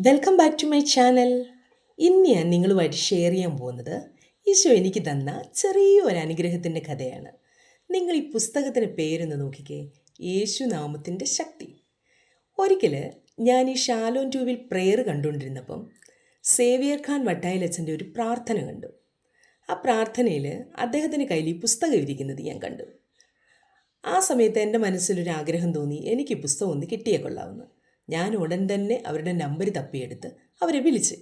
Welcome back to my channel ഇന്ന് ഞാൻ നിങ്ങളുമായിട്ട് ഷെയർ ചെയ്യാൻ പോകുന്നത് ഈശോ എനിക്ക് തന്ന ചെറിയൊരു അനുഗ്രഹത്തിന്റെ കഥയാണ്. നിങ്ങൾ ഈ പുസ്തകത്തിന്റെ പേരൊന്ന് നോക്കിക്കേ. യേശു നാമത്തിന്റെ ശക്തി. ഒരിക്കൽ ഞാൻ ഈ ഷാലോൻ ട്യൂബിൽ പ്രെയർ കണ്ടുകൊണ്ടിരുന്നപ്പം സേവിയർ ഖാൻ വട്ടായിലച്ഛന്റെ ഒരു പ്രാർത്ഥന കണ്ടു. ആ പ്രാർത്ഥനയിൽ അദ്ദേഹത്തിന്റെ കയ്യിൽ ഈ പുസ്തകം ഇരിക്കുന്നത് ഞാൻ കണ്ടു. ആ സമയത്ത് എന്റെ മനസ്സിലൊരു ആഗ്രഹം തോന്നി എനിക്ക് പുസ്തകം ഒന്ന് കിട്ടിയേ കൊള്ളാമെന്ന് ഞാൻ ഉടൻ തന്നെ അവരുടെ നമ്പർ തപ്പിയെടുത്ത് അവരെ വിളിച്ച്.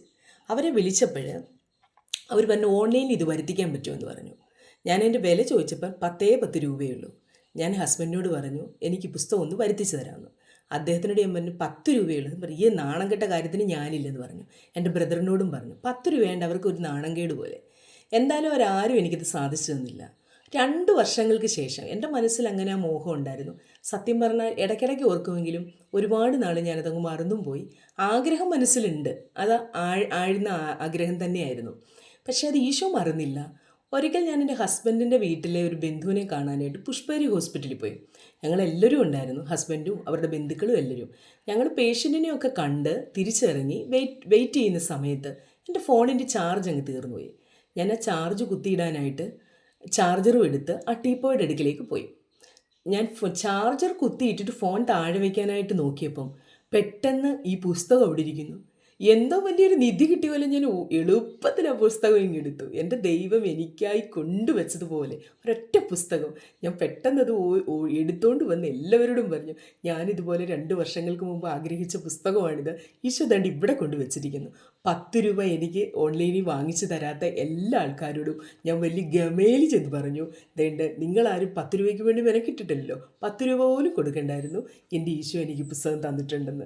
അവരെ വിളിച്ചപ്പോൾ അവർ പറഞ്ഞു ഓൺലൈനിൽ ഇത് വരുത്തിക്കാൻ പറ്റുമെന്ന് പറഞ്ഞു. ഞാൻ എന്റെ വില ചോദിച്ചപ്പോൾ പത്തേ പത്ത് രൂപയേ ഉള്ളൂ ഞാൻ ഹസ്ബൻഡിനോട് പറഞ്ഞു എനിക്ക് പുസ്തകം ഒന്ന് വരുത്തിച്ച് തരാമെന്ന്. അദ്ദേഹത്തിനോട് ഞാൻ പറഞ്ഞു പത്ത് രൂപയുള്ളൂ. പറഞ്ഞു ഈ നാണം കെട്ട കാര്യത്തിന് ഞാനില്ലെന്ന് പറഞ്ഞു. എന്റെ ബ്രദറിനോടും പറഞ്ഞു പത്ത് രൂപയുണ്ട് അവർക്ക് ഒരു നാണം കേട് പോലെ. എന്തായാലും അവരാരും എനിക്കിത് സാധിച്ചു തന്നില്ല. രണ്ട് വർഷങ്ങൾക്ക് ശേഷം എന്റെ മനസ്സിൽ അങ്ങനെ ആ മോഹം ഉണ്ടായിരുന്നു. സത്യം പറഞ്ഞാൽ ഇടയ്ക്കിടയ്ക്ക് ഓർക്കുമെങ്കിലും ഒരുപാട് നാൾ ഞാനതങ്ങ് മറന്നും പോയി. ആഗ്രഹം മനസ്സിലുണ്ട്. അത് ആഴ് ആഴ്ന്ന ആഗ്രഹം തന്നെയായിരുന്നു. പക്ഷേ അത് ഈശോ മറന്നില്ല. ഒരിക്കൽ ഞാൻ എന്റെ ഹസ്ബൻഡിന്റെ വീട്ടിലെ ഒരു ബന്ധുവിനെ കാണാനായിട്ട് പുഷ്പേരി ഹോസ്പിറ്റലിൽ പോയി. ഞങ്ങളെല്ലാവരും ഉണ്ടായിരുന്നു. ഹസ്ബൻഡും അവരുടെ ബന്ധുക്കളും എല്ലാവരും. ഞങ്ങൾ പേഷ്യന്റിനെയൊക്കെ കണ്ട് തിരിച്ചിറങ്ങി വെയിറ്റ് വെയിറ്റ് ചെയ്യുന്ന സമയത്ത് എന്റെ ഫോണിന്റെ ചാർജ് അങ്ങ് തീർന്നു പോയി ഞാൻ ആ ചാർജ് കുത്തിയിടാനായിട്ട് ചാർജറും എടുത്ത് ആ ടീപ്പോയുടെ അടുക്കിലേക്ക് പോയി. ഞാൻ ചാർജർ കുത്തിയിട്ടിട്ട് ഫോൺ താഴെ വയ്ക്കാനായിട്ട് നോക്കിയപ്പം പെട്ടെന്ന് ഈ പുസ്തകം അവിടെ ഇരിക്കുന്നു. എന്തോ വലിയൊരു നിധി കിട്ടിയ പോലെ ഞാൻ എളുപ്പത്തിൽ ആ പുസ്തകം ഇങ്ങെടുത്തു എന്റെ ദൈവം എനിക്കായി കൊണ്ടുവച്ചതുപോലെ ഒരൊറ്റ പുസ്തകം. ഞാൻ പെട്ടെന്ന് അത് ഓ- ഓ- വന്ന് എല്ലാവരോടും പറഞ്ഞു ഞാനിതുപോലെ രണ്ട് വർഷങ്ങൾക്ക് മുമ്പ് ആഗ്രഹിച്ച പുസ്തകമാണിത്. ഈശോ ദണ്ട് ഇവിടെ കൊണ്ടുവച്ചിരിക്കുന്നു പത്ത് രൂപ എനിക്ക് ഓൺലൈനിൽ വാങ്ങിച്ചു തരാത്ത എല്ലാ ആൾക്കാരോടും ഞാൻ വലിയ ഗമേലി ചെന്ന് പറഞ്ഞു ദേണ്ട് നിങ്ങളാരും പത്ത് രൂപയ്ക്ക് വേണ്ടി മെനക്കിട്ടിട്ടില്ലല്ലോ. പത്ത് രൂപ പോലും കൊടുക്കണ്ടായിരുന്നു. എന്റെ ഈശോ എനിക്ക് പുസ്തകം തന്നിട്ടുണ്ടെന്ന്.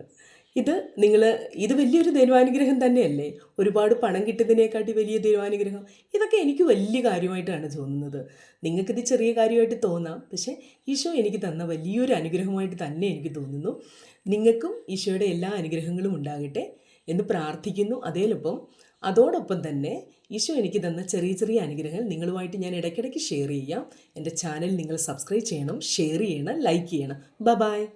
ഇത് നിങ്ങൾ ഇത് വലിയൊരു ദൈവാനുഗ്രഹം തന്നെയല്ലേ? ഒരുപാട് പണം കിട്ടുന്നതിനെക്കാട്ടി വലിയ ദൈവാനുഗ്രഹം. ഇതൊക്കെ എനിക്ക് വലിയ കാര്യമായിട്ടാണ് തോന്നുന്നത്. നിങ്ങൾക്കിത് ചെറിയ കാര്യമായിട്ട് തോന്നാം. പക്ഷേ ഈശോ എനിക്ക് തന്ന വലിയൊരു അനുഗ്രഹമായിട്ട് തന്നെ എനിക്ക് തോന്നുന്നു. നിങ്ങൾക്കും ഈശോയുടെ എല്ലാ അനുഗ്രഹങ്ങളും ഉണ്ടാകട്ടെ എന്ന് പ്രാർത്ഥിക്കുന്നു. അതേലൊപ്പം അതോടൊപ്പം തന്നെ ഈശോ എനിക്ക് തന്ന ചെറിയ ചെറിയ അനുഗ്രഹങ്ങൾ നിങ്ങളുമായിട്ട് ഞാൻ ഇടയ്ക്കിടയ്ക്ക് ഷെയർ ചെയ്യാം. എന്റെ ചാനൽ നിങ്ങൾ സബ്സ്ക്രൈബ് ചെയ്യണം ഷെയർ ചെയ്യണം ലൈക്ക് ചെയ്യണം. ബ ബായ്